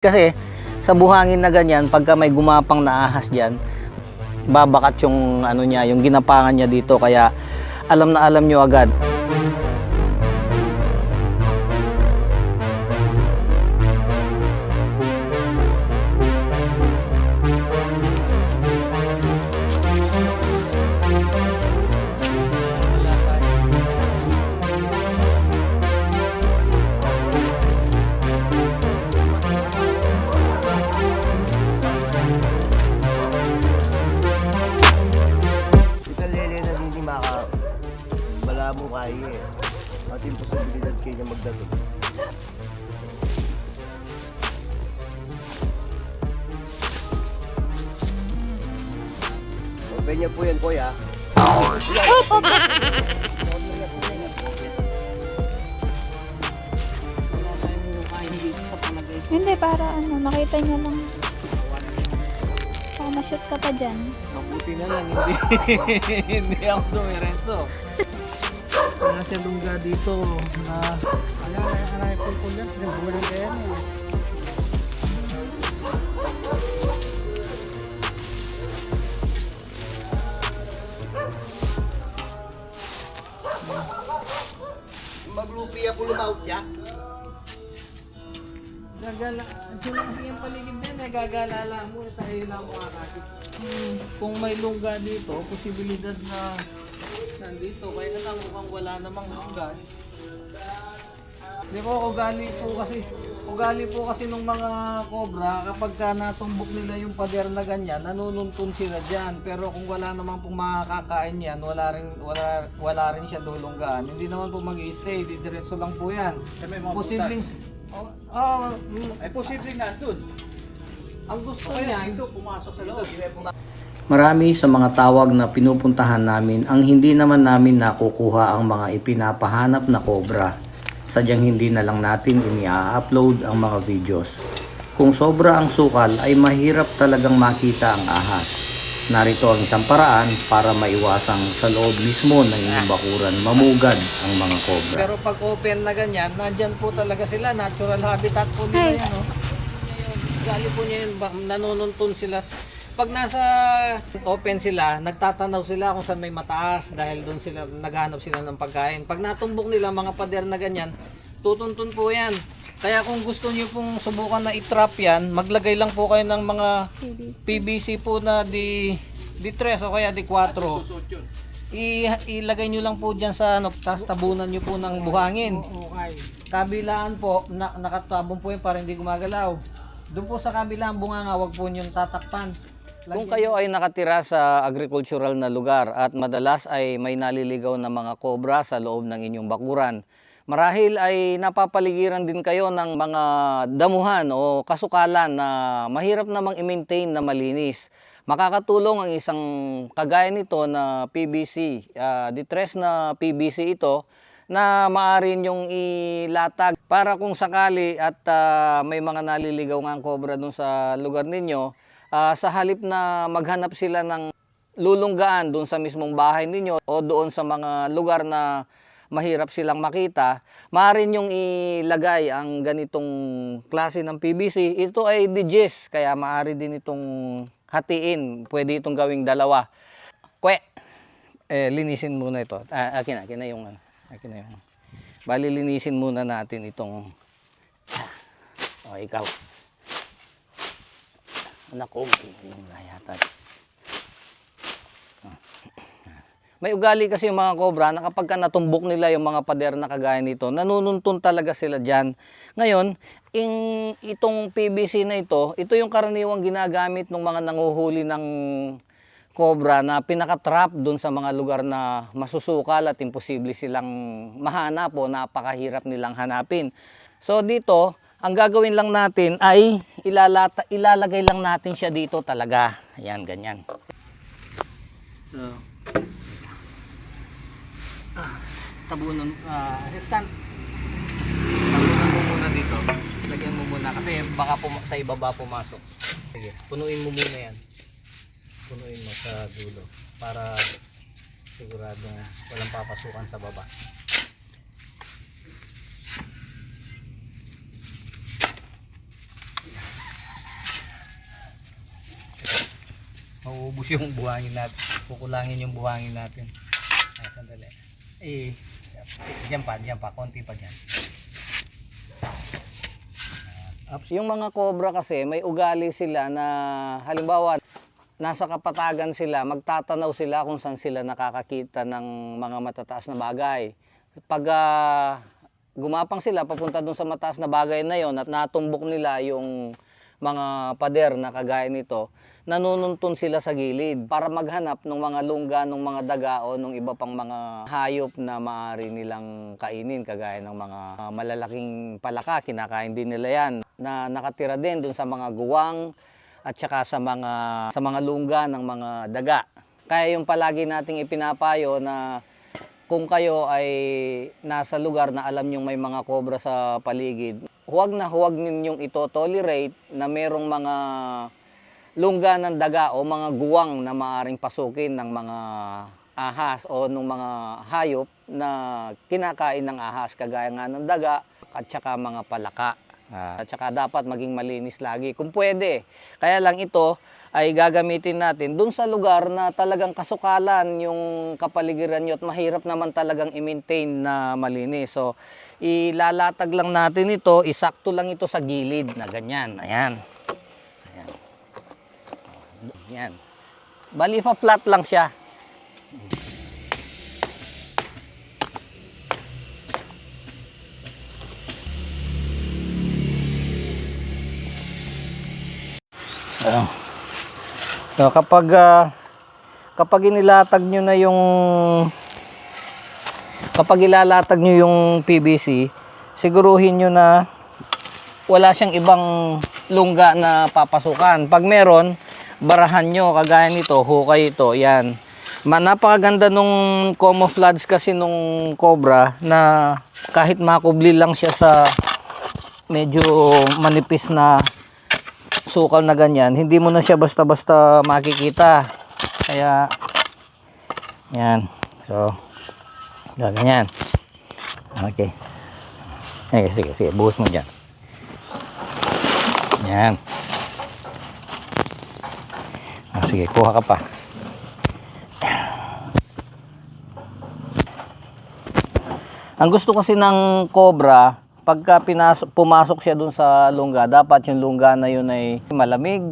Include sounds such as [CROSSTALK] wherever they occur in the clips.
Kasi sa buhangin na ganyan, pagka may gumapang na ahas diyan, babakat yung ano niya, yung ginapangan niya dito kaya alam na alam niyo agad. Hindi, para ano, makita niya lang. Baka ma-shoot ka pa dyan. Mabuti na lang, hindi, hindi ako dumiretso. Wala siya lungga dito na Ayan, ay aray po po yan. Nagbulang kaya niya. Maglupi ako lumahot ya. Gagala, dyan kasi yung paligid na yun, nagagala lang mo, eh, tayo lang makakakit. Hmm, kung may lungga dito, posibilidad na nandito, kaya lang mukhang wala namang lungga. Di ba, ugali po kasi, ugali po kasi nung mga cobra, kapag ka natumbok nila yung pader na ganyan, nanununtun sila dyan. Pero kung wala naman pong makakain yan, wala rin, wala, wala rin siya lulunggaan. Hindi naman po mag-i-stay, didiretso lang po yan. Mga Posibleng, oh, ah, mm, Ay, posibleng nandun. ang gusto Kaya niya, ito, pumasok sa loob. Marami sa mga tawag na pinupuntahan namin ang hindi naman namin nakukuha ang mga ipinapahanap na cobra. Sadyang hindi na lang natin ini-upload ang mga videos. Kung sobra ang sukal ay mahirap talagang makita ang ahas. Narito ang isang paraan para maiwasang sa loob mismo ng inyong bakuran mamugad ang mga cobra. Pero pag open na ganyan, nandyan po talaga sila. Natural habitat po nila yan. Oh. Gali po niya yun, nanununtun sila. Pag nasa open sila, nagtatanaw sila kung saan may mataas dahil doon sila naghahanap sila ng pagkain. Pag natumbok nila mga pader na ganyan, tutuntun po yan. Kaya kung gusto niyo pong subukan na i-trap yan, maglagay lang po kayo ng mga PVC. PVC po na di di 3 o kaya di 4. Susuot yun. I, ilagay nyo lang po dyan sa ano, tapos tabunan nyo po ng buhangin. Okay. Kabilaan po, na, nakatabon po yun para hindi gumagalaw. Doon po sa kabilang bunganga, wag po nyong tatakpan. Kung kayo ay nakatira sa agricultural na lugar at madalas ay may naliligaw na mga kobra sa loob ng inyong bakuran, marahil ay napapaligiran din kayo ng mga damuhan o kasukalan na mahirap namang i-maintain na malinis. Makakatulong ang isang kagaya nito na PVC, ah, distress na PVC ito na maaari yung ilatag para kung sakali at ah, may mga naliligaw nga cobra dun sa lugar ninyo, ah, sa halip na maghanap sila ng lulunggaan dun sa mismong bahay ninyo o doon sa mga lugar na mahirap silang makita, maaari yung ilagay ang ganitong klase ng PVC. Ito ay digest, kaya maaari din itong hatiin. Pwede itong gawing dalawa. Kwe, eh, linisin muna ito. Ah, akin na, akin na yung, ano, akin na yung, bali linisin muna natin itong, oh, ikaw. Anak ko, may yung yata. Ah. May ugali kasi yung mga cobra na kapag ka natumbok nila yung mga pader na kagaya nito, nanununtun talaga sila dyan. Ngayon, in, itong PVC na ito, ito yung karaniwang ginagamit ng mga nanguhuli ng cobra na pinaka-trap doon sa mga lugar na masusukal at imposible silang mahanap o napakahirap nilang hanapin. So dito, ang gagawin lang natin ay ilalata, ilalagay lang natin siya dito talaga. Ayan, ganyan. So, tabunan uh, assistant. Tabunan mo muna dito. Lagyan mo muna kasi baka pum- sa ibaba pumasok. Sige punuin mo muna yan. Punuin mo sa dulo para sigurado na walang papasukan sa baba. Mauubos yung buhangin natin. Kukulangin yung buhangin natin. Ah, sandali. Eh, diyan pa, diyan pa, konti pa diyan. Yung mga cobra kasi, may ugali sila na halimbawa, nasa kapatagan sila, magtatanaw sila kung saan sila nakakakita ng mga matataas na bagay. Pag ah, gumapang sila papunta dun sa mataas na bagay na yon at natumbok nila yung mga pader na kagaya nito, nanununtun sila sa gilid para maghanap ng mga lungga, ng mga daga o ng iba pang mga hayop na maaari nilang kainin kagaya ng mga ah, malalaking palaka, kinakain din nila yan na nakatira din dun sa mga guwang at saka sa mga sa mga lungga ng mga daga. Kaya yung palagi nating ipinapayo na kung kayo ay nasa lugar na alam nyong may mga kobra sa paligid, huwag na huwag ninyong ito tolerate na merong mga lungga ng daga o mga guwang na maaring pasukin ng mga ahas o ng mga hayop na kinakain ng ahas kagaya nga ng daga at saka mga palaka. Ah, at saka dapat maging malinis lagi kung pwede. Kaya lang ito ay gagamitin natin dun sa lugar na talagang kasukalan yung kapaligiran nyo at mahirap naman talagang i-maintain na malinis. So, ilalatag lang natin ito, isakto lang ito sa gilid na ganyan. Ayan. Ayan. Ayan. Bali pa flat lang siya. Ayan. So, kapag ah, kapag inilatag nyo na yung kapag ilalatag nyo yung PVC, siguruhin nyo na wala siyang ibang lungga na papasukan. Pag meron, barahan nyo, kagaya nito, hukay ito, yan. Ma, napakaganda nung camouflage kasi nung cobra na kahit makubli lang siya sa medyo manipis na sukal na ganyan, hindi mo na siya basta-basta makikita. Kaya, yan. So, ganyan. Okay. Okay, sige, sige. Buhos mo dyan. Yan. Ah, sige, kuha ka pa. Ang gusto kasi ng cobra, pagka pinasok, pumasok siya dun sa lungga, dapat yung lungga na yun ay malamig,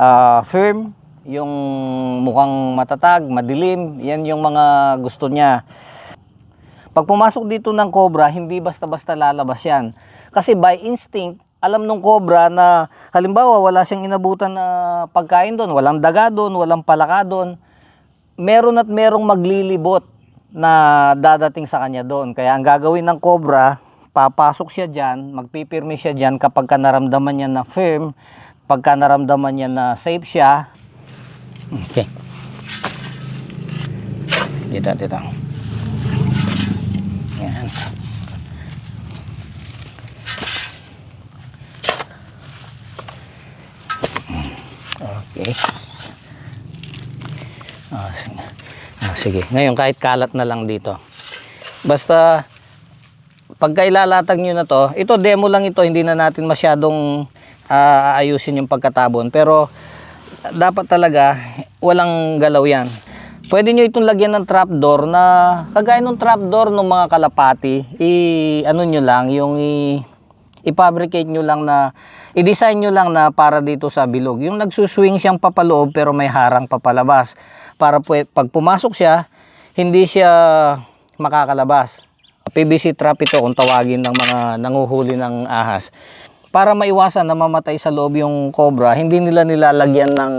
ah, firm, yung mukhang matatag, madilim, yan yung mga gusto niya. Pag pumasok dito ng cobra, hindi basta-basta lalabas yan. Kasi by instinct, alam ng cobra na halimbawa wala siyang inabutan na pagkain doon, walang daga doon, walang palaka doon, meron at merong maglilibot na dadating sa kanya doon. Kaya ang gagawin ng cobra, papasok siya dyan, magpipirme siya dyan kapag ka naramdaman niya na firm, pagka naramdaman niya na safe siya. Okay. Dito, dito. Yan. Okay. Ah, sige. Ah, sige. Ngayon, kahit kalat na lang dito. Basta, pagka ilalatag nyo na to, ito demo lang ito, hindi na natin masyadong ah, ayusin yung pagkatabon. Pero, dapat talaga, walang galaw yan. Pwede nyo itong lagyan ng trapdoor na, kagaya ng trapdoor ng mga kalapati, i, ano nyo lang, yung i, i-fabricate nyo lang na, i-design nyo lang na para dito sa bilog. Yung nagsuswing siyang papaloob pero may harang papalabas. Para pag pumasok siya, hindi siya makakalabas. PVC trap ito kung tawagin ng mga nanguhuli ng ahas. Para maiwasan na mamatay sa loob yung cobra, hindi nila nilalagyan ng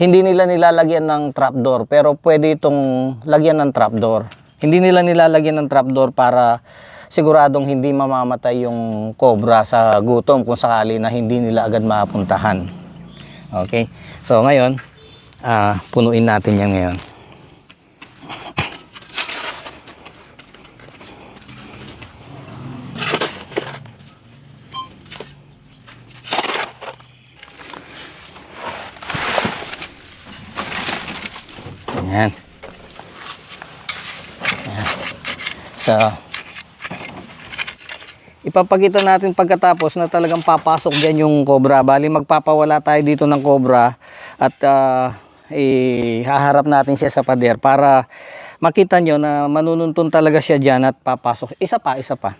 hindi nila nilalagyan ng trapdoor pero pwede itong lagyan ng trapdoor. Hindi nila nilalagyan ng trapdoor para siguradong hindi mamamatay yung cobra sa gutom kung sakali na hindi nila agad mapuntahan. Okay? So ngayon, ah, punuin natin yan ngayon. Ayan. Ayan. So, ipapakita natin pagkatapos na talagang papasok dyan yung cobra. Bali magpapawala tayo dito ng cobra at ah, ihaharap natin siya sa pader para makita nyo na manununtun talaga siya dyan at papasok. Isa pa, isa pa.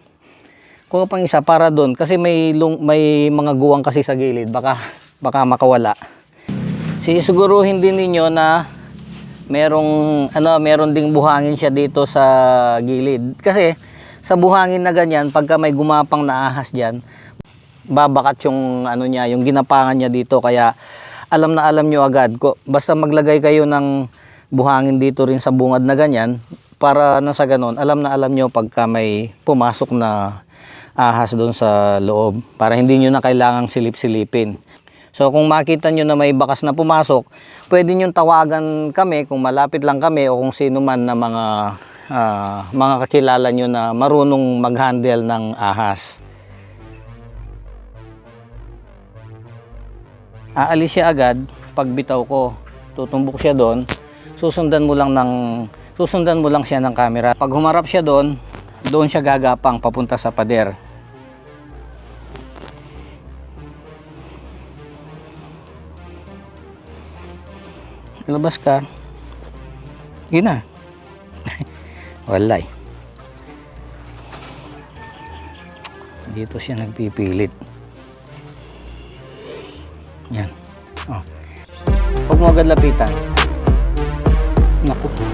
Kuha pang isa para doon kasi may lung, may mga guwang kasi sa gilid baka baka makawala. Sisiguruhin din ninyo na merong ano meron ding buhangin siya dito sa gilid. Kasi sa buhangin na ganyan pagka may gumapang na ahas diyan babakat yung ano niya yung ginapangan niya dito. Kaya alam na alam nyo agad. Ko basta maglagay kayo ng buhangin dito rin sa bungad na ganyan para na sa ganon alam na alam nyo pagka may pumasok na ahas doon sa loob para hindi nyo na kailangang silip-silipin So kung makita nyo na may bakas na pumasok, pwede nyo tawagan kami kung malapit lang kami o kung sino man na mga ah, mga kakilala nyo na marunong mag-handle ng ahas. Aalis siya agad pag bitaw ko. Tutumbok siya doon. Susundan mo lang ng susundan mo lang siya ng camera. Pag humarap siya doon, doon siya gagapang papunta sa pader. Labas ka. Yun na. [LAUGHS] Walay. Dito siya nagpipilit. Yan. Oh. Huwag mo agad lapitan. Naku.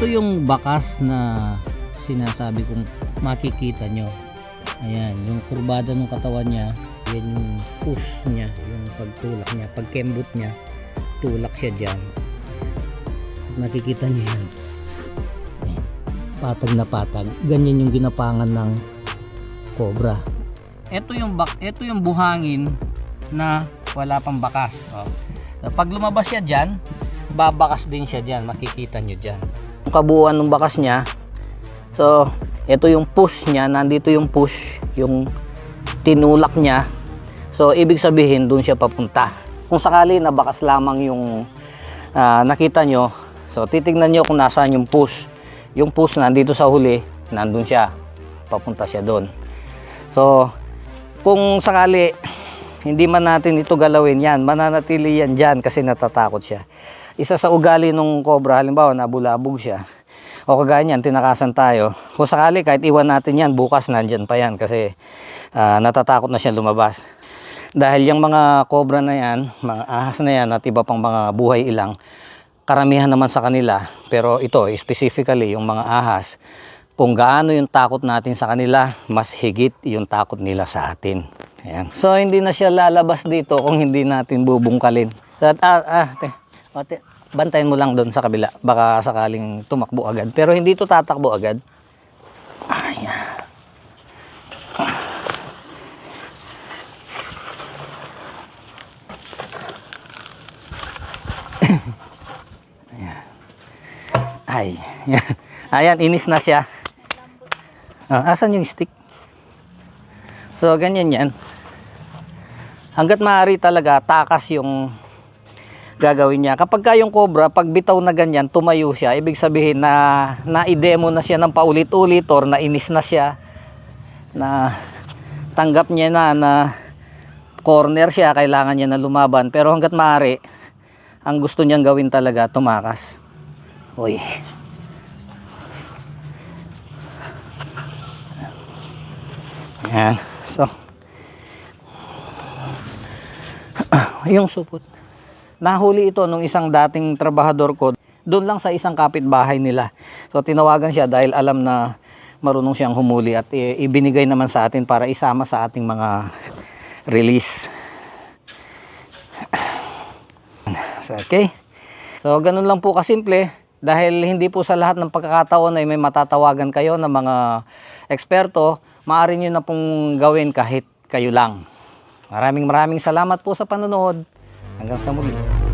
Ito yung bakas na sinasabi kong makikita nyo. Ayan, yung kurbada ng katawan niya, yan yung push niya, yung pagtulak niya, pagkembot niya, tulak siya dyan. Nakikita niyo yan. Patag na patag. Ganyan yung ginapangan ng cobra. Ito yung bak, ito yung buhangin na wala pang bakas. Oh. So, pag lumabas siya dyan, babakas din siya dyan. Makikita nyo dyan. Yung kabuuan ng bakas niya, so, ito yung push niya. Nandito yung push, yung tinulak niya. So, ibig sabihin, dun siya papunta. Kung sakali na bakas lamang yung ah, nakita nyo, so, titignan nyo kung nasaan yung push. Yung push nandito sa huli, nandun siya. Papunta siya doon. So, kung sakali hindi man natin ito galawin yan, mananatili yan dyan kasi natatakot siya. Isa sa ugali ng cobra, halimbawa nabulabog siya, o kagaya niyan, tinakasan tayo. Kung sakali, kahit iwan natin yan, bukas nandyan pa yan kasi ah, natatakot na siya lumabas. Dahil yung mga cobra na yan, mga ahas na yan at iba pang mga buhay ilang, karamihan naman sa kanila, pero ito, specifically yung mga ahas, kung gaano yung takot natin sa kanila, mas higit yung takot nila sa atin. Ayan. So, hindi na siya lalabas dito kung hindi natin bubungkalin. At, ah, ah, te, o, te, bantayan mo lang doon sa kabila. Baka sakaling tumakbo agad. Pero hindi to tatakbo agad. Ay, yan. [LAUGHS] Ayan, inis na siya. Ah, asan yung stick? So, ganyan yan. Hanggat maaari talaga, takas yung gagawin niya. Kapag ka yung cobra, pag bitaw na ganyan, tumayo siya, ibig sabihin na na-demo na siya ng paulit-ulit or nainis na siya, na tanggap niya na na corner siya, kailangan niya na lumaban. Pero hanggat maaari, ang gusto niyang gawin talaga, tumakas. Uy. Yan. So, [CLEARS THROAT] yung supot. Nahuli ito nung isang dating trabahador ko doon lang sa isang kapitbahay nila. So tinawagan siya dahil alam na marunong siyang humuli at i- ibinigay naman sa atin para isama sa ating mga release. [CLEARS THROAT] So, okay. So ganun lang po kasimple dahil hindi po sa lahat ng pagkakataon ay may matatawagan kayo ng mga eksperto, maaari nyo na pong gawin kahit kayo lang. Maraming maraming salamat po sa panonood. 长江三万里。